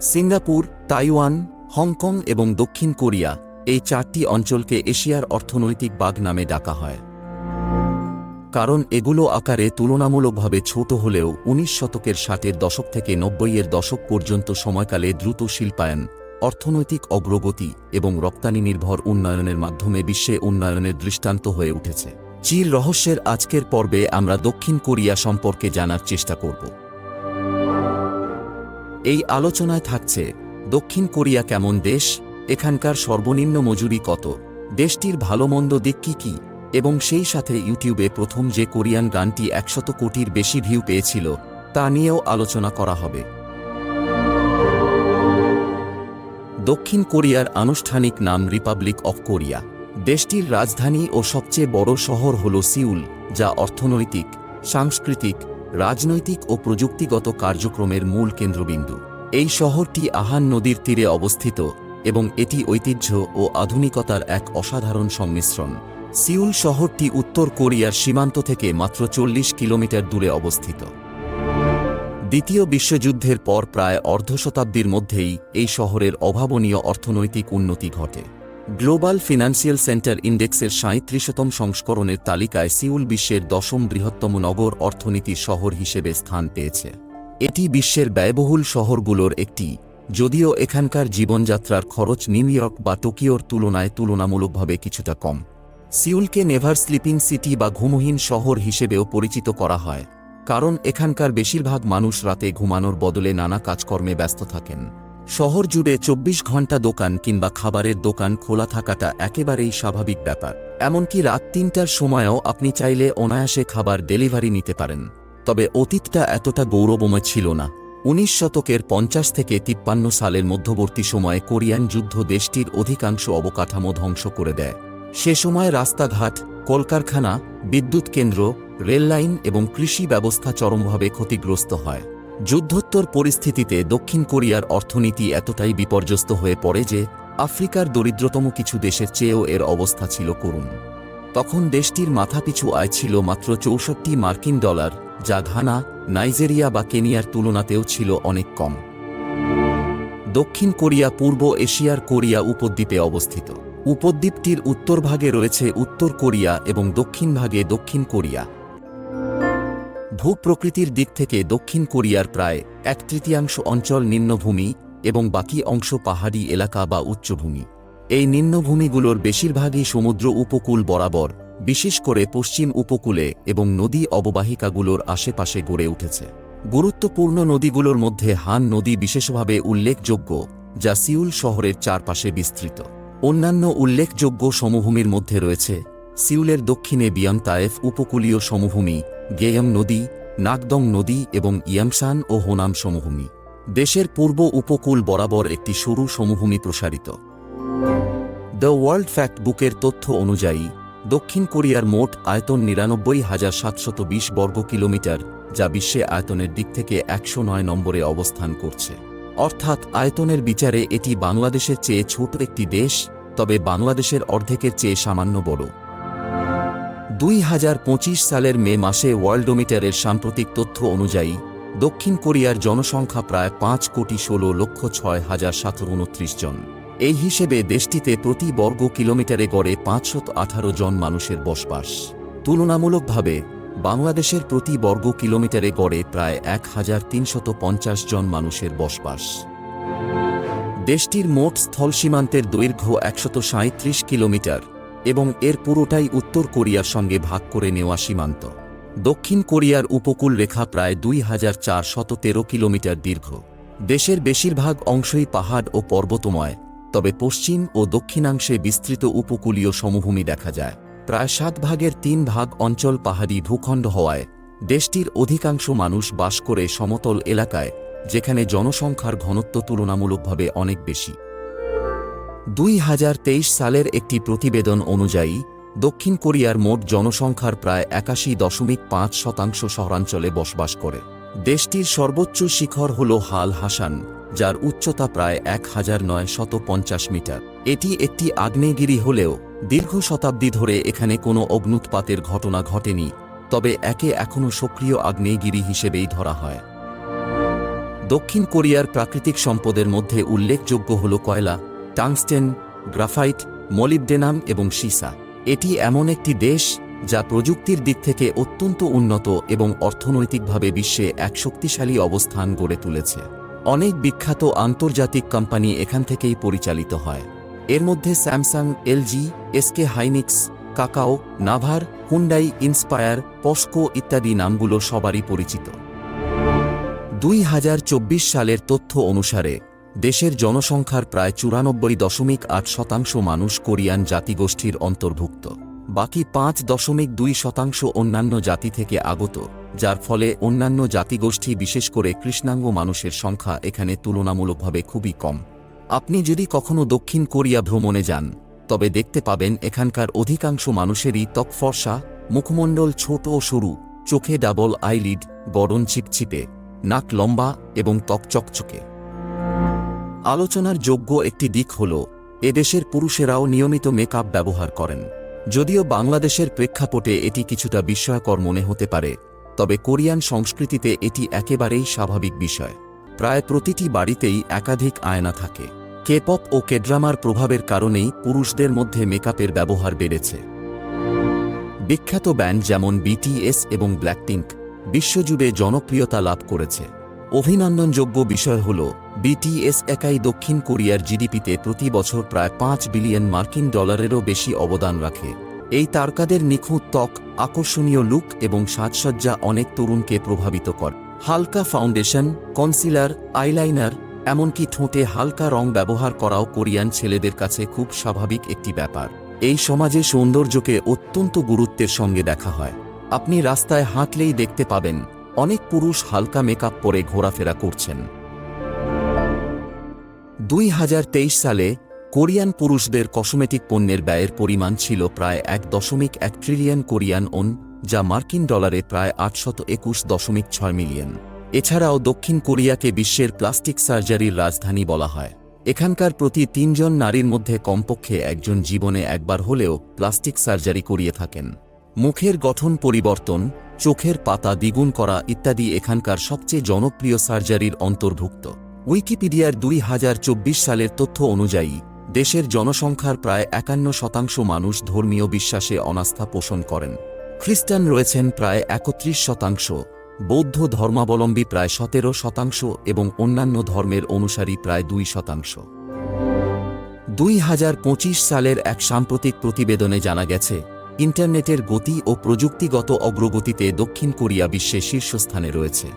Singapore, Taiwan, Hong Kong এবং দক্ষিণ Korea এই চারটি অঞ্চলকে এশিয়ার অর্থনৈতিক বাগ নামে ডাকা হয়। কারণ এগুলো আকারে তুলনামূলকভাবে ছোট হলেও উনিশ শতকের ষাটের দশক থেকে নব্বইয়ের দশক পর্যন্ত সময়কালে দ্রুত শিল্পায়ন, অর্থনৈতিক অগ্রগতি এবং রপ্তানি নির্ভর উন্নয়নের মাধ্যমে বিশ্বে উন্নয়নের দৃষ্টান্ত হয়ে উঠেছে। চীর রহস্যের আজকের পর্বে আমরা দক্ষিণ কোরিয়া সম্পর্কে জানার চেষ্টা করব। এই আলোচনায় থাকছে, দক্ষিণ কোরিয়া কেমন দেশ, এখানকার সর্বনিম্ন মজুরি কত, দেশটির ভালো মন্দ দিক কি কি, এবং সেই সাথে ইউটিউবে প্রথম যে কোরিয়ান গানটি একশত কোটির বেশি ভিউ পেয়েছিল, তা নিয়েও আলোচনা করা হবে। দক্ষিণ কোরিয়ার আনুষ্ঠানিক নাম রিপাবলিক অফ কোরিয়া। দেশটির রাজধানী ও সবচেয়ে বড় শহর হল সিউল, যা অর্থনৈতিক, সাংস্কৃতিক রাজনৈতিক ও প্রযুক্তিগত কার্যক্রমের মূল কেন্দ্রবিন্দু। এই শহরটি আহান নদীর তীরে অবস্থিত এবং এটি ঐতিহ্য ও আধুনিকতার এক অসাধারণ সংমিশ্রণ। সিউল শহরটি উত্তর কোরিয়ার সীমান্ত থেকে মাত্র চল্লিশ কিলোমিটার দূরে অবস্থিত। দ্বিতীয় বিশ্বযুদ্ধের পর প্রায় অর্ধশতাব্দীর মধ্যেই এই শহরের অভাবনীয় অর্থনৈতিক উন্নতি ঘটে। গ্লোবাল ফিনান্সিয়াল সেন্টার ইন্ডেক্সের সাঁত্রিশতম সংস্করণের তালিকায় সিউল বিশ্বের দশম বৃহত্তম নগর অর্থনীতির শহর হিসেবে স্থান পেয়েছে। এটি বিশ্বের ব্যয়বহুল শহরগুলোর একটি। যদিও এখানকার জীবনযাত্রার খরচ নিউ ইয়র্ক বা টোকিওর তুলনায় তুলনামূলকভাবে কিছুটা কম। সিউলকে নেভার স্লিপিং সিটি বা ঘুমহীন শহর হিসেবেও পরিচিত করা হয়, কারণ এখানকার বেশিরভাগ মানুষ রাতে ঘুমানোর বদলে নানা কাজকর্মে ব্যস্ত থাকেন। শহর জুড়ে চব্বিশ ঘণ্টা দোকান কিংবা খাবারের দোকান খোলা থাকাটা একেবারেই স্বাভাবিক ব্যাপার। এমনকি রাত তিনটার সময়ও আপনি চাইলে অনায়াসে খাবার ডেলিভারি নিতে পারেন। তবে অতীতটা এতটা গৌরবময় ছিল না। উনিশ শতকের পঞ্চাশ থেকে তিপ্পান্ন সালের মধ্যবর্তী সময়ে কোরিয়ান যুদ্ধ দেশটির অধিকাংশ অবকাঠামো ধ্বংস করে দেয়। সে সময় রাস্তাঘাট, কলকারখানা, বিদ্যুৎ কেন্দ্র, রেললাইন এবং কৃষি ব্যবস্থা চরমভাবে ক্ষতিগ্রস্ত হয়। যুদ্ধোত্তর পরিস্থিতিতে দক্ষিণ কোরিয়ার অর্থনীতি এতটাই বিপর্যস্ত হয়ে পড়ে যে আফ্রিকার দরিদ্রতম কিছু দেশের চেয়েও এর অবস্থা ছিল করুণ। তখন দেশটির মাথাপিছু আয় ছিল মাত্র চৌষট্টি মার্কিন ডলার, যা ঘানা, নাইজেরিয়া বা কেনিয়ার তুলনাতেও ছিল অনেক কম। দক্ষিণ কোরিয়া পূর্ব এশিয়ার কোরিয়া উপদ্বীপে অবস্থিত। উপদ্বীপটির উত্তর ভাগে রয়েছে উত্তর কোরিয়া এবং দক্ষিণ ভাগে দক্ষিণ কোরিয়া। ভূপ্রকৃতির দিক থেকে দক্ষিণ কোরিয়ার প্রায় এক তৃতীয়াংশ অঞ্চল নিম্নভূমি এবং বাকি অংশ পাহাড়ি এলাকা বা উচ্চভূমি। এই নিম্নভূমিগুলোর বেশিরভাগই সমুদ্র উপকূল বরাবর, বিশেষ করে পশ্চিম উপকূলে এবং নদী অববাহিকাগুলোর আশেপাশে গড়ে উঠেছে। গুরুত্বপূর্ণ নদীগুলোর মধ্যে হান নদী বিশেষভাবে উল্লেখযোগ্য, যা সিউল শহরের চারপাশে বিস্তৃত। অন্যান্য উল্লেখযোগ্য সমভূমির মধ্যে রয়েছে সিউলের দক্ষিণে বিয়াংতায়েফ উপকূলীয় সমভূমি গেয়ম নদী নাকদং নদী এবং ইয়াংসান ও হোনাম সমভূমি। দেশের পূর্ব উপকূল বরাবর একটি সরু সমভূমি প্রসারিত। দ্য ওয়ার্ল্ড ফ্যাক্ট বুকের তথ্য অনুযায়ী, দক্ষিণ কোরিয়ার মোট আয়তন নিরানব্বই হাজার সাতশত বিশ বর্গ কিলোমিটার, যা বিশ্বে আয়তনের দিক থেকে একশো নয় নম্বরে অবস্থান করছে। অর্থাৎ আয়তনের বিচারে এটি বাংলাদেশের চেয়ে ছোট একটি দেশ, তবে বাংলাদেশের অর্ধেকের চেয়ে সামান্য বড়। দুই হাজার পঁচিশ সালের মে মাসে ওয়ার্ল্ডোমিটারের সাম্প্রতিক তথ্য অনুযায়ী, দক্ষিণ কোরিয়ার জনসংখ্যা প্রায় পাঁচ কোটি ষোলো লক্ষ ছয় হাজার সাতশো উনত্রিশ জন। এই হিসেবে দেশটিতে প্রতি বর্গ কিলোমিটারে গড়ে পাঁচশত আঠারো জন মানুষের বসবাস। তুলনামূলকভাবে, বাংলাদেশের প্রতি বর্গ কিলোমিটারে গড়ে প্রায় এক হাজার তিনশত পঞ্চাশ জন মানুষের বসবাস। দেশটির মোট স্থল সীমান্তের দৈর্ঘ্য একশত সাঁত্রিশ কিলোমিটার। এবং এর পুরোটাই উত্তর কোরিয়ার সঙ্গে ভাগ করে নেওয়া সীমান্ত। দক্ষিণ কোরিয়ার উপকূল রেখা প্রায় দুই হাজার তেরো কিলোমিটার দীর্ঘ। দেশের বেশিরভাগ অংশই পাহাড় ও পর্বতময়, তবে পশ্চিম ও দক্ষিণাংশে বিস্তৃত উপকূলীয় সমভূমি দেখা যায়। প্রায় সাত ভাগের তিন ভাগ অঞ্চল পাহাড়ি ভূখণ্ড হওয়ায় দেশটির অধিকাংশ মানুষ বাস করে সমতল এলাকায়, যেখানে জনসংখ্যার ঘনত্ব তুলনামূলকভাবে অনেক বেশি। দুই হাজার তেইশ সালের একটি প্রতিবেদন অনুযায়ী, দক্ষিণ কোরিয়ার মোট জনসংখ্যার প্রায় একাশি দশমিক পাঁচ শতাংশ শহরাঞ্চলে বসবাস করে। দেশটির সর্বোচ্চ শিখর হল হাল হাসান, যার উচ্চতা প্রায় এক হাজার নয় শত পঞ্চাশ মিটার। এটি একটি আগ্নেয়গিরি হলেও দীর্ঘ শতাব্দী ধরে এখানে কোনো অগ্নুৎপাতের ঘটনা ঘটেনি, তবে একে এখনও সক্রিয় আগ্নেয়গিরি হিসেবেই ধরা হয়। দক্ষিণ কোরিয়ার প্রাকৃতিক সম্পদের মধ্যে উল্লেখযোগ্য হল কয়লা টাংস্টেন, গ্রাফাইট, মলিবডেনাম এবং সীসা। এটি এমন একটি দেশ যা প্রযুক্তির দিক থেকে অত্যন্ত উন্নত এবং অর্থনৈতিকভাবে বিশ্বে এক শক্তিশালী অবস্থান গড়ে তুলেছে। অনেক বিখ্যাত আন্তর্জাতিক কোম্পানি এখান থেকেই পরিচালিত হয়। এর মধ্যে Samsung, LG, SK Hynix, Kakao, Naver, Hyundai, Inspire, Posco ইত্যাদি নামগুলো সবারই পরিচিত। দুই হাজার চব্বিশ সালের তথ্য অনুসারে দেশের জনসংখ্যার প্রায় চুরানব্বই দশমিক আট শতাংশ মানুষ কোরিয়ান জাতিগোষ্ঠীর অন্তর্ভুক্ত। বাকি পাঁচ দশমিক দুই শতাংশ অন্যান্য জাতি থেকে আগত, যার ফলে অন্যান্য জাতিগোষ্ঠী বিশেষ করে কৃষ্ণাঙ্গ মানুষের সংখ্যা এখানে তুলনামূলকভাবে খুবই কম। আপনি যদি কখনো দক্ষিণ কোরিয়া ভ্রমণে যান, তবে দেখতে পাবেন এখানকার অধিকাংশ মানুষেরই ত্বক ফর্সা, মুখমণ্ডল ছোট ও সরু, চোখে ডাবল আইলিড, গড়ন ছিপছিপে, নাক লম্বা এবং ত্বক চকচকে। আলোচনার যোগ্য একটি দিক হল, এদেশের পুরুষেরাও নিয়মিত মেকআপ ব্যবহার করেন। যদিও বাংলাদেশের প্রেক্ষাপটে এটি কিছুটা বিস্ময়কর মনে হতে পারে, তবে কোরিয়ান সংস্কৃতিতে এটি একেবারেই স্বাভাবিক বিষয়। প্রায় প্রতিটি বাড়িতেই একাধিক আয়না থাকে। কেপপ ও কেড্রামার প্রভাবের কারণেই পুরুষদের মধ্যে মেকআপের ব্যবহার বেড়েছে। বিখ্যাত ব্যান্ড যেমন বিটিএস এবং ব্ল্যাকপিঙ্ক বিশ্বজুড়ে জনপ্রিয়তা লাভ করেছে। অভিনন্দনযোগ্য বিষয় হল বিটিএস একাই দক্ষিণ কোরিয়ার জিডিপিতে প্রতি বছর প্রায় পাঁচ বিলিয়ন মার্কিন ডলারেরও বেশি অবদান রাখে। এই তারকাদের নিখুঁত ত্বক, আকর্ষণীয় লুক এবং সাজসজ্জা অনেক তরুণকে প্রভাবিত করে। হালকা ফাউন্ডেশন, কনসিলার, আইলাইনার, এমনকি ঠোঁটে হালকা রং ব্যবহার করাও কোরিয়ান ছেলেদের কাছে খুব স্বাভাবিক একটি ব্যাপার। এই সমাজে সৌন্দর্যকে অত্যন্ত গুরুত্বের সঙ্গে দেখা হয়। আপনি রাস্তায় হাঁটলেই দেখতে পাবেন অনেক পুরুষ হালকা মেকআপ পরে ঘোরাফেরা করছেন। দুই হাজার তেইশ সালে কোরিয়ান পুরুষদের কসমেটিক পণ্যের ব্যয়ের পরিমাণ ছিল প্রায় এক দশমিক এক ট্রিলিয়ন কোরিয়ান ওন, যা মার্কিন ডলারে প্রায় আটশত একুশ দশমিক ছয় মিলিয়ন। এছাড়াও দক্ষিণ কোরিয়াকে বিশ্বের প্লাস্টিক সার্জারির রাজধানী বলা হয়। এখানকার প্রতি তিনজন নারীর মধ্যে কমপক্ষে একজন জীবনে একবার হলেও প্লাস্টিক সার্জারি করিয়ে থাকেন। মুখের গঠন পরিবর্তন চোখের পাতা দ্বিগুণ করা ইত্যাদি এখানকার সবচেয়ে জনপ্রিয় সার্জারির অন্তর্ভুক্ত। উইকিপিডিয়ার দুই হাজার চব্বিশ সালের তথ্য অনুযায়ী, দেশের জনসংখ্যার প্রায় একান্ন শতাংশ মানুষ ধর্মীয় বিশ্বাসে অনাস্থা পোষণ করেন। খ্রিস্টান রয়েছেন প্রায় একত্রিশ শতাংশ, বৌদ্ধ ধর্মাবলম্বী প্রায় সতেরো শতাংশ এবং অন্যান্য ধর্মের অনুসারী প্রায় দুই শতাংশ। দুই হাজার পঁচিশ সালের এক সাম্প্রতিক প্রতিবেদনে জানা গেছে ইন্টারনেটের গতি ও প্রযুক্তিগত অগ্রগতিতে দক্ষিণ কোরিয়া বিশ্বে শীর্ষস্থানে রয়েছে।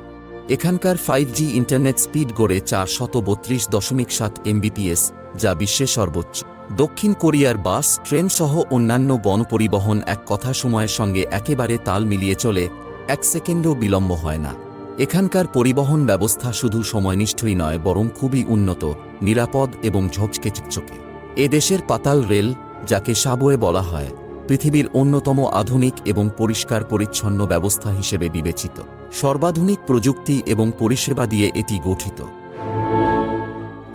এখানকার ফাইভ জি ইন্টারনেট স্পিড গড়ে চার শত বত্রিশ দশমিক সাত এমবিপিএস যা বিশ্বের সর্বোচ্চ। দক্ষিণ কোরিয়ার বাস, ট্রেন সহ অন্যান্য গণপরিবহন এক কথা সময়ের সঙ্গে একেবারে তাল মিলিয়ে চলে, এক সেকেন্ডও বিলম্ব হয় না। এখানকার পরিবহন ব্যবস্থা শুধু সময়নিষ্ঠই নয়, বরং খুবই উন্নত, নিরাপদ এবং ঝকঝকে চিকচকে। এদেশের পাতাল রেল, যাকে সাবওয়ে বলা হয় পৃথিবীর অন্যতম আধুনিক এবং পরিষ্কার পরিচ্ছন্ন ব্যবস্থা হিসেবে বিবেচিত। সর্বাধুনিক প্রযুক্তি এবং পরিষেবা দিয়ে এটি গঠিত।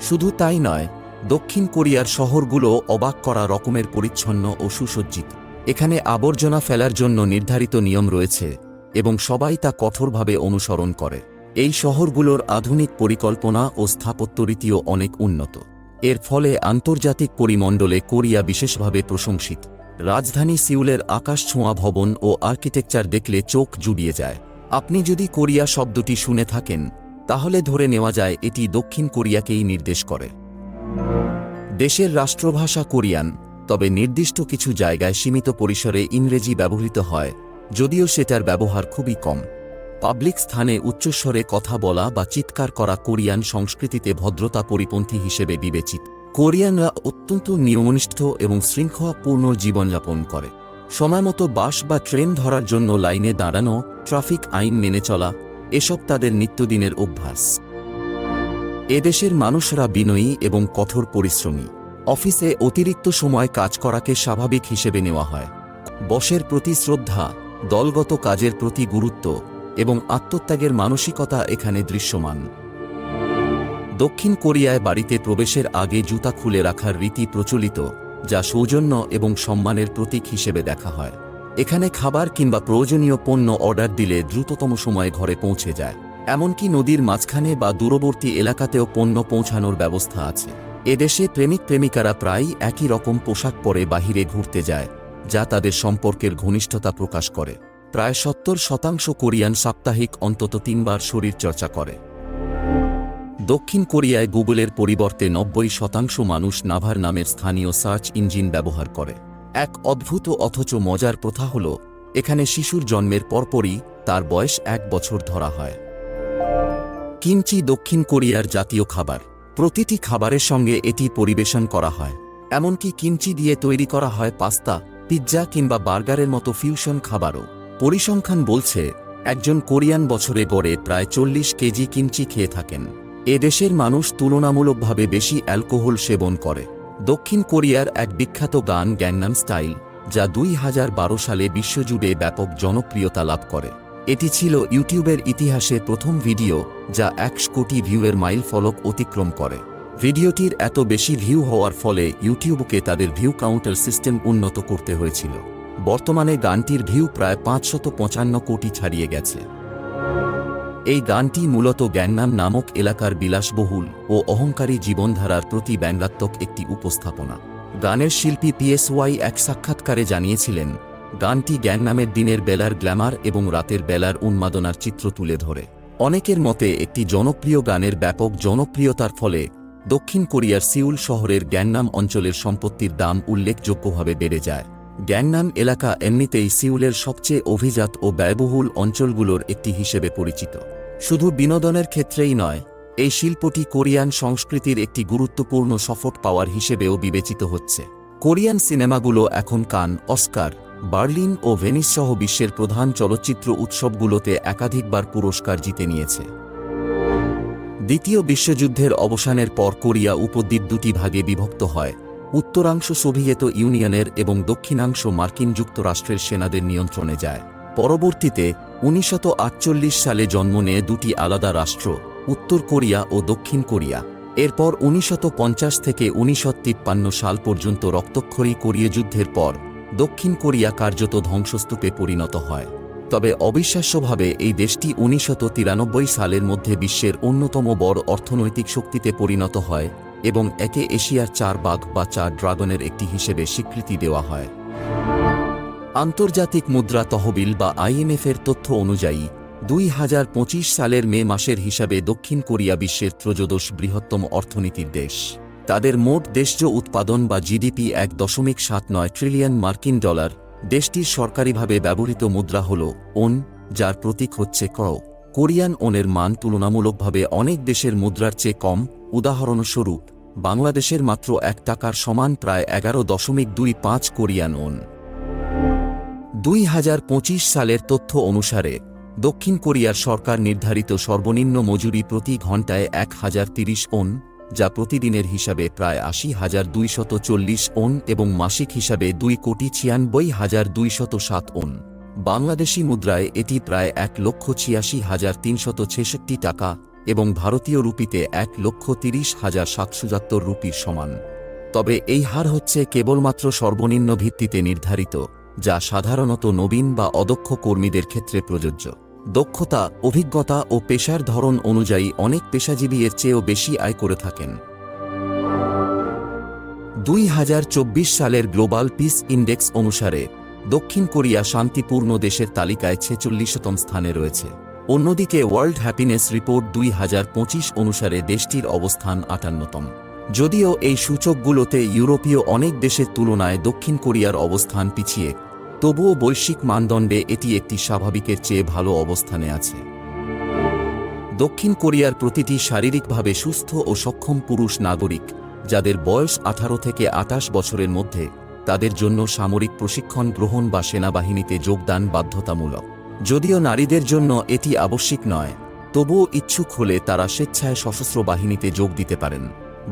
শুধু তাই নয়, দক্ষিণ কোরিয়ার শহরগুলো অবাক করা রকমের পরিচ্ছন্ন ও সুসজ্জিত। এখানে আবর্জনা ফেলার জন্য নির্ধারিত নিয়ম রয়েছে এবং সবাই তা কঠোরভাবে অনুসরণ করে। এই শহরগুলোর আধুনিক পরিকল্পনা ও স্থাপত্যরীতিও অনেক উন্নত। এর ফলে আন্তর্জাতিক পরিমণ্ডলে কোরিয়া বিশেষভাবে প্রশংসিত। রাজধানী সিউলের আকাশ ছোঁয়া ভবন ও আর্কিটেকচার দেখলে চোখ জুড়িয়ে যায়। আপনি যদি কোরিয়া শব্দটি শুনে থাকেন, তাহলে ধরে নেওয়া যায় এটি দক্ষিণ কোরিয়াকেই নির্দেশ করে। দেশের রাষ্ট্রভাষা কোরিয়ান, তবে নির্দিষ্ট কিছু জায়গায় সীমিত পরিসরে ইংরেজি ব্যবহৃত হয়, যদিও সেটার ব্যবহার খুবই কম। পাবলিক স্থানে উচ্চস্বরে কথা বলা বা চিৎকার করা কোরিয়ান সংস্কৃতিতে ভদ্রতা পরিপন্থী হিসেবে বিবেচিত। কোরিয়ানরা অত্যন্ত নিয়মনিষ্ঠ এবং শৃঙ্খলাপূর্ণ জীবনযাপন করে। সময়মতো বাস বা ট্রেন ধরার জন্য লাইনে দাঁড়ানো, ট্রাফিক আইন মেনে চলা, এসব তাদের নিত্যদিনের অভ্যাস। এদেশের মানুষরা বিনয়ী এবং কঠোর পরিশ্রমী। অফিসে অতিরিক্ত সময় কাজ করাকে স্বাভাবিক হিসেবে নেওয়া হয়। বসের প্রতি শ্রদ্ধা, দলগত কাজের প্রতি গুরুত্ব এবং আত্মত্যাগের মানসিকতা এখানে দৃশ্যমান। দক্ষিণ কোরিয়ায় বাড়িতে প্রবেশের আগে জুতা খুলে রাখার রীতি প্রচলিত, যা সৌজন্য এবং সম্মানের প্রতীক হিসেবে দেখা হয়। এখানে খাবার কিংবা প্রয়োজনীয় পণ্য অর্ডার দিলে দ্রুততম সময়ে ঘরে পৌঁছে যায়। এমনকি নদীর মাঝখানে বা দূরবর্তী এলাকাতেও পণ্য পৌঁছানোর ব্যবস্থা আছে। এদেশে প্রেমিক প্রেমিকারা প্রায়ই একই রকম পোশাক পরে বাহিরে ঘুরতে যায়, যা তাদের সম্পর্কের ঘনিষ্ঠতা প্রকাশ করে। প্রায় সত্তর শতাংশ কোরিয়ান সাপ্তাহিক অন্তত তিনবার শরীরচর্চা করে। দক্ষিণ কোরিয়ায় গুগলের পরিবর্তে নব্বই শতাংশ মানুষ নাভার নামের স্থানীয় সার্চ ইঞ্জিন ব্যবহার করে। এক অদ্ভুত অথচ মজার প্রথা হল, এখানে শিশুর জন্মের পরপরই তার বয়স এক বছর ধরা হয়। কিমচি দক্ষিণ কোরিয়ার জাতীয় খাবার। প্রতিটি খাবারের সঙ্গে এটি পরিবেশন করা হয়। এমনকি কিমচি দিয়ে তৈরি করা হয় পাস্তা, পিৎজা কিংবা বার্গারের মতো ফিউশন খাবারও। পরিসংখ্যান বলছে, একজন কোরিয়ান বছরে গড়ে প্রায় চল্লিশ কেজি কিমচি খেয়ে থাকেন। এ দেশের মানুষ তুলনামূলকভাবে বেশি অ্যালকোহল সেবন করে। দক্ষিণ কোরিয়ার এক বিখ্যাত গান গ্যাংনাম স্টাইল, যা দুই হাজার বারো সালে বিশ্বজুড়ে ব্যাপক জনপ্রিয়তা লাভ করে। এটি ছিল ইউটিউবের ইতিহাসে প্রথম ভিডিও, যা একশ কোটি ভিউয়ের মাইল ফলক অতিক্রম করে। ভিডিওটির এত বেশি ভিউ হওয়ার ফলে ইউটিউবকে তাদের ভিউ কাউন্টার সিস্টেম উন্নত করতে হয়েছিল। বর্তমানে গানটির ভিউ প্রায় পাঁচশত কোটি ছাড়িয়ে গেছে। এই গানটি মূলত গ্যাংনাম নামক এলাকার বিলাসবহুল ও অহংকারী জীবনধারার প্রতি ব্যঙ্গাত্মক একটি উপস্থাপনা। গানের শিল্পী পিএসওয়াই এক সাক্ষাৎকারে জানিয়েছিলেন, গানটি গ্যাংনামের দিনের বেলার গ্ল্যামার এবং রাতের বেলার উন্মাদনার চিত্র তুলে ধরে। অনেকের মতে একটি জনপ্রিয় গানের ব্যাপক জনপ্রিয়তার ফলে দক্ষিণ কোরিয়ার সিউল শহরের গ্যাংনাম অঞ্চলের সম্পত্তির দাম উল্লেখযোগ্যভাবে বেড়ে যায়। গ্যাংনাম এলাকা এমনিতেই সিউলের সবচেয়ে অভিজাত ও ব্যয়বহুল অঞ্চলগুলোর একটি হিসেবে পরিচিত। শুধু বিনোদনের ক্ষেত্রেই নয়, এই শিল্পটি কোরিয়ান সংস্কৃতির একটি গুরুত্বপূর্ণ সফট পাওয়ার হিসেবেও বিবেচিত হচ্ছে। কোরিয়ান সিনেমাগুলো এখন কান, অস্কার, বার্লিন ও ভেনিস সহ বিশ্বের প্রধান চলচ্চিত্র উৎসবগুলোতে একাধিকবার পুরস্কার জিতে নিয়েছে। দ্বিতীয় বিশ্বযুদ্ধের অবসানের পর কোরিয়া উপদ্বীপ দুটি ভাগে বিভক্ত হয়, উত্তরাংশ সোভিয়েত ইউনিয়নের এবং দক্ষিণাংশ মার্কিন যুক্তরাষ্ট্রের সেনাদের নিয়ন্ত্রণে যায়। পরবর্তীতে উনিশশত সালে জন্ম নেয় দুটি আলাদা রাষ্ট্র, উত্তর কোরিয়া ও দক্ষিণ কোরিয়া। এরপর উনিশশত থেকে উনিশশো তিপ্পান্ন সাল পর্যন্ত রক্তক্ষয়ী কোরিয়া যুদ্ধের পর দক্ষিণ কোরিয়া কার্যত ধ্বংসস্তূপে পরিণত হয়। তবে অবিশ্বাস্যভাবে এই দেশটি উনিশশত সালের মধ্যে বিশ্বের অন্যতম বড় অর্থনৈতিক শক্তিতে পরিণত হয় এবং একে এশিয়ার চার বাঘ বা চার ড্রাগনের একটি হিসেবে স্বীকৃতি দেওয়া হয়। আন্তর্জাতিক মুদ্রা তহবিল বা আইএমএফের তথ্য অনুযায়ী, দুই হাজার পঁচিশ সালের মে মাসের হিসাবে দক্ষিণ কোরিয়া বিশ্বের ত্রয়োদশ বৃহত্তম অর্থনীতির দেশ। তাদের মোট দেশজ উৎপাদন বা জিডিপি এক দশমিক সাত নয় ট্রিলিয়ন মার্কিন ডলার। দেশটির সরকারিভাবে ব্যবহৃত মুদ্রা হল ওন, যার প্রতীক হচ্ছে ক কোরিয়ান ওনের মান তুলনামূলকভাবে অনেক দেশের মুদ্রার চেয়ে কম। উদাহরণস্বরূপ, বাংলাদেশের মাত্র এক টাকার সমান প্রায় এগারো দশমিক দুই পাঁচ কোরিয়ান ওন। দুই হাজার পঁচিশ সালের তথ্য অনুসারে, দক্ষিণ কোরিয়ার সরকার নির্ধারিত সর্বনিম্ন মজুরি প্রতি ঘণ্টায় এক হাজার তিরিশ ওন, যা প্রতিদিনের হিসাবে প্রায় আশি হাজার দুইশত চল্লিশ ওন এবং মাসিক হিসাবে দুই কোটি ছিয়ানব্বই হাজার দুইশত সাত ওন। বাংলাদেশি মুদ্রায় এটি প্রায় এক লক্ষ ছিয়াশি হাজার তিনশত ছেষট্টি টাকা এবং ভারতীয় রুপিতে এক লক্ষ তিরিশ হাজার সাতশো রুপির সমান। তবে এই হার হচ্ছে কেবলমাত্র সর্বনিম্ন ভিত্তিতে নির্ধারিত। যা সাধারণত নবীন বা অদক্ষ কর্মীদের ক্ষেত্রে প্রযোজ্য। দক্ষতা, অভিজ্ঞতা ও পেশার ধরন অনুযায়ী অনেক পেশাজীবী এর চেয়েও বেশি আয় করে থাকেন। দুই হাজার চব্বিশ সালের গ্লোবাল পিস ইন্ডেক্স অনুসারে দক্ষিণ কোরিয়া শান্তিপূর্ণ দেশের তালিকায় ছেচল্লিশতম স্থানে রয়েছে। অন্যদিকে ওয়ার্ল্ড হ্যাপিনেস রিপোর্ট দুই হাজার পঁচিশ অনুসারে দেশটির অবস্থান আটান্নতম। যদিও এই সূচকগুলোতে ইউরোপীয় অনেক দেশের তুলনায় দক্ষিণ কোরিয়ার অবস্থান পিছিয়ে তবুও বৈশ্বিক মানদণ্ডে এটি একটি স্বাভাবিকের চেয়ে ভালো অবস্থানে আছে। দক্ষিণ কোরিয়ার প্রতিটি শারীরিকভাবে সুস্থ ও সক্ষম পুরুষ নাগরিক, যাদের বয়স আঠারো থেকে আটাশ বছরের মধ্যে, তাদের জন্য সামরিক প্রশিক্ষণ গ্রহণ বা সেনাবাহিনীতে যোগদান বাধ্যতামূলক। যদিও নারীদের জন্য এটি আবশ্যিক নয়, তবুও ইচ্ছুক হলে তারা স্বেচ্ছায় সশস্ত্র বাহিনীতে যোগ দিতে পারেন।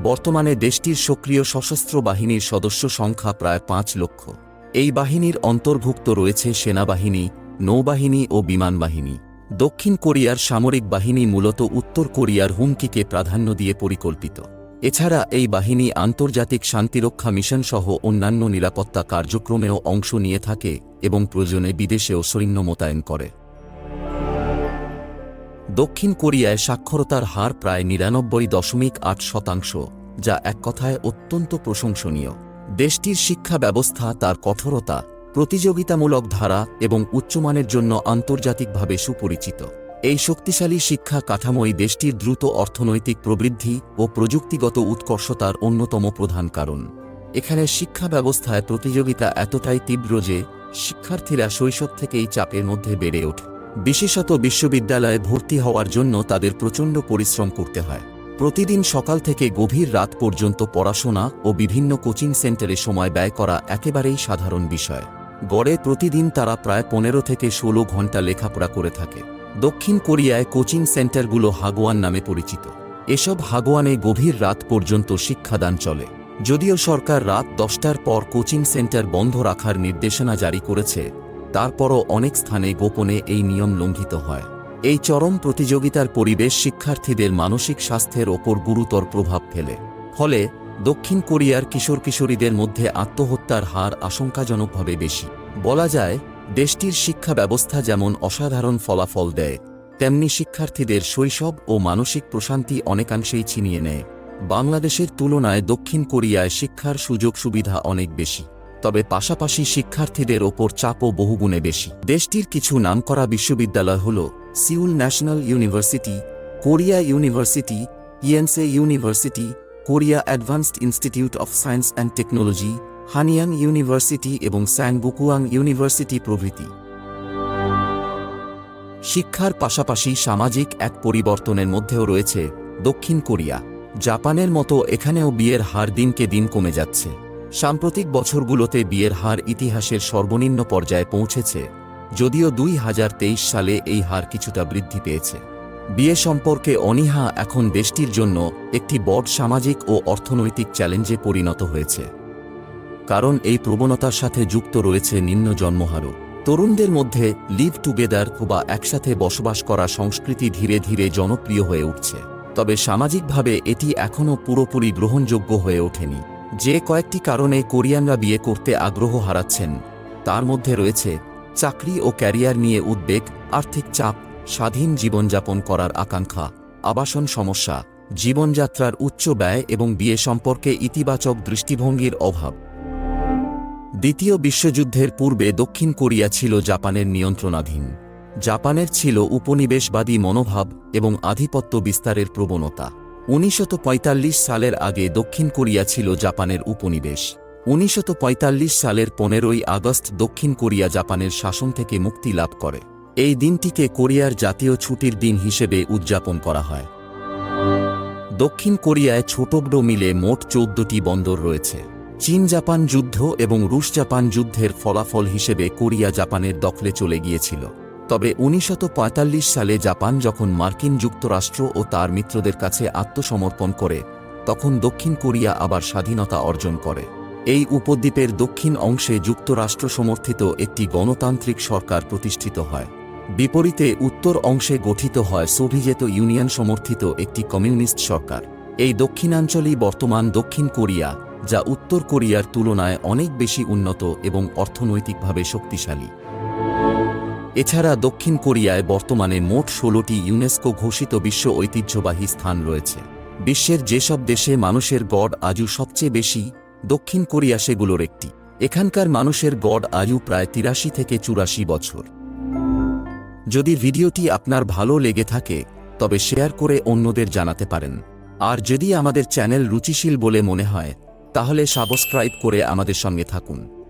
বর্তমানে দেশটির সক্রিয় সশস্ত্র বাহিনীর সদস্য সংখ্যা প্রায় পাঁচ লক্ষ। এই বাহিনীর অন্তর্ভুক্ত রয়েছে সেনাবাহিনী, নৌবাহিনী ও বিমান বাহিনী দক্ষিণ কোরিয়ার সামরিক বাহিনী মূলত উত্তর কোরিয়ার হুমকিকে প্রাধান্য দিয়ে পরিকল্পিত। এছাড়া এই বাহিনী আন্তর্জাতিক শান্তিরক্ষা মিশন সহ অন্যান্য নিরাপত্তা কার্যক্রমেও অংশ নিয়ে থাকে এবং প্রয়োজনে বিদেশেও সৈন্য মোতায়েন করে। দক্ষিণ কোরিয়ায় সাক্ষরতার হার প্রায় নিরানব্বই দশমিক আট শতাংশ, যা এক কথায় অত্যন্ত প্রশংসনীয়। দেশটির শিক্ষা ব্যবস্থা, তার কঠোরতা, প্রতিযোগিতামূলক ধারা এবং উচ্চমানের জন্য আন্তর্জাতিকভাবে সুপরিচিত। এই শক্তিশালী শিক্ষা কাঠামোই দেশটির দ্রুত অর্থনৈতিক প্রবৃদ্ধি ও প্রযুক্তিগত উৎকর্ষতার অন্যতম প্রধান কারণ। এখানে শিক্ষা ব্যবস্থায় প্রতিযোগিতা এতটাই তীব্র যে, শিক্ষার্থীরা শৈশব থেকেই চাপের মধ্যে বেড়ে ওঠে। বিশেষত বিশ্ববিদ্যালয়ে ভর্তি হওয়ার জন্য তাদের প্রচণ্ড পরিশ্রম করতে হয়। প্রতিদিন সকাল থেকে গভীর রাত পর্যন্ত পড়াশোনা ও বিভিন্ন কোচিং সেন্টারে সময় ব্যয় করা একেবারেই সাধারণ বিষয়। গড়ে প্রতিদিন তারা প্রায় পনেরো থেকে ষোলো ঘণ্টা লেখাপড়া করে থাকে। দক্ষিণ কোরিয়ায় কোচিং সেন্টারগুলো হাগোয়ান নামে পরিচিত। এসব হাগোয়ানে গভীর রাত পর্যন্ত শিক্ষাদান চলে। যদিও সরকার রাত দশটার পর কোচিং সেন্টার বন্ধ রাখার নির্দেশনা জারি করেছে, তারপরও অনেক স্থানে গোপনে এই নিয়ম লঙ্ঘিত হয়। এই চরম প্রতিযোগিতার পরিবেশ শিক্ষার্থীদের মানসিক স্বাস্থ্যের ওপর গুরুতর প্রভাব ফেলে। ফলে দক্ষিণ কোরিয়ার কিশোর কিশোরীদের মধ্যে আত্মহত্যার হার আশঙ্কাজনকভাবে বেশি। বলা যায়, দেশটির শিক্ষা ব্যবস্থা যেমন অসাধারণ ফলাফল দেয়, তেমনি শিক্ষার্থীদের শৈশব ও মানসিক প্রশান্তি অনেকাংশেই ছিনিয়ে নেয়। বাংলাদেশের তুলনায় দক্ষিণ কোরিয়ায় শিক্ষার সুযোগ সুবিধা অনেক বেশি, তবে পাশাপাশি শিক্ষার্থীদের ওপর চাপও বহুগুণে বেশি। দেশটির কিছু নামকরা বিশ্ববিদ্যালয় হল Seoul National University, Korea University, Yonsei University, Korea Advanced Institute of Science and Technology Hanyang University এবং স্যাংবুকুয়াং ইউনিভার্সিটি প্রভৃতি। শিক্ষার পাশাপাশি সামাজিক এক পরিবর্তনের মধ্যেও রয়েছে দক্ষিণ কোরিয়া। জাপানের মতো এখানেও বিয়ের হার দিনকে দিন কমে যাচ্ছে। সাম্প্রতিক বছরগুলোতে বিয়ের হার ইতিহাসের সর্বনিম্ন পর্যায়ে পৌঁছেছে। যদিও দুই হাজার তেইশ সালে এই হার কিছুটা বৃদ্ধি পেয়েছে। বিয়ে সম্পর্কে অনীহা এখন দেশটির জন্য একটি বড় সামাজিক ও অর্থনৈতিক চ্যালেঞ্জে পরিণত হয়েছে। কারণ এই প্রবণতার সাথে যুক্ত রয়েছে নিম্ন জন্মহারও। তরুণদের মধ্যে লিভ টুগেদার বা একসাথে বসবাস করা সংস্কৃতি ধীরে ধীরে জনপ্রিয় হয়ে উঠছে। তবে সামাজিকভাবে এটি এখনও পুরোপুরি গ্রহণযোগ্য হয়ে ওঠেনি। যে কয়েকটি কারণে কোরিয়ানরা বিয়ে করতে আগ্রহ হারাচ্ছেন, তার মধ্যে রয়েছে চাকরি ও ক্যারিয়ার নিয়ে উদ্বেগ, আর্থিক চাপ, স্বাধীন জীবনযাপন করার আকাঙ্ক্ষা, আবাসন সমস্যা, জীবনযাত্রার উচ্চ ব্যয় এবং বিয়ে সম্পর্কে ইতিবাচক দৃষ্টিভঙ্গির অভাব। দ্বিতীয় বিশ্বযুদ্ধের পূর্বে দক্ষিণ কোরিয়া ছিল জাপানের নিয়ন্ত্রণাধীন। জাপানের ছিল উপনিবেশবাদী মনোভাব এবং আধিপত্য বিস্তারের প্রবণতা। উনিশশত সালের আগে দক্ষিণ কোরিয়া ছিল জাপানের উপনিবেশ। উনিশশত সালের পনেরোই আগস্ট দক্ষিণ কোরিয়া জাপানের শাসন থেকে মুক্তি লাভ করে। এই দিনটিকে কোরিয়ার জাতীয় ছুটির দিন হিসেবে উদযাপন করা হয়। দক্ষিণ কোরিয়ায় ছোট মিলে মোট চৌদ্দটি বন্দর রয়েছে। চীন জাপান যুদ্ধ এবং রুশ জাপান যুদ্ধের ফলাফল হিসেবে কোরিয়া জাপানের দখলে চলে গিয়েছিল। তবে উনিশশত সালে জাপান যখন মার্কিন যুক্তরাষ্ট্র ও তার মিত্রদের কাছে আত্মসমর্পণ করে, তখন দক্ষিণ কোরিয়া আবার স্বাধীনতা অর্জন করে। এই উপদ্বীপের দক্ষিণ অংশে যুক্তরাষ্ট্র সমর্থিত একটি গণতান্ত্রিক সরকার প্রতিষ্ঠিত হয়। বিপরীতে উত্তর অংশে গঠিত হয় সোভিয়েত ইউনিয়ন সমর্থিত একটি কমিউনিস্ট সরকার। এই দক্ষিণাঞ্চলই বর্তমান দক্ষিণ কোরিয়া, যা উত্তর কোরিয়ার তুলনায় অনেক বেশি উন্নত এবং অর্থনৈতিকভাবে শক্তিশালী। এছাড়া দক্ষিণ কোরিয়ায় বর্তমানে মোট ষোলোটি ইউনেস্কো ঘোষিত বিশ্ব ঐতিহ্যবাহী স্থান রয়েছে। বিশ্বের যেসব দেশে মানুষের গড় আজু সবচেয়ে বেশি দক্ষিণ কোরিয়া সেগুলোর একটি। এখানকার মানুষের গড় আয়ু প্রায় তিরাশি থেকে চুরাশি বছর। যদি ভিডিওটি আপনার ভালো লেগে থাকে, তবে শেয়ার করে অন্যদের জানাতে পারেন। আর যদি আমাদের চ্যানেল রুচিশীল বলে মনে হয়, তাহলে সাবস্ক্রাইব করে আমাদের সঙ্গে থাকুন।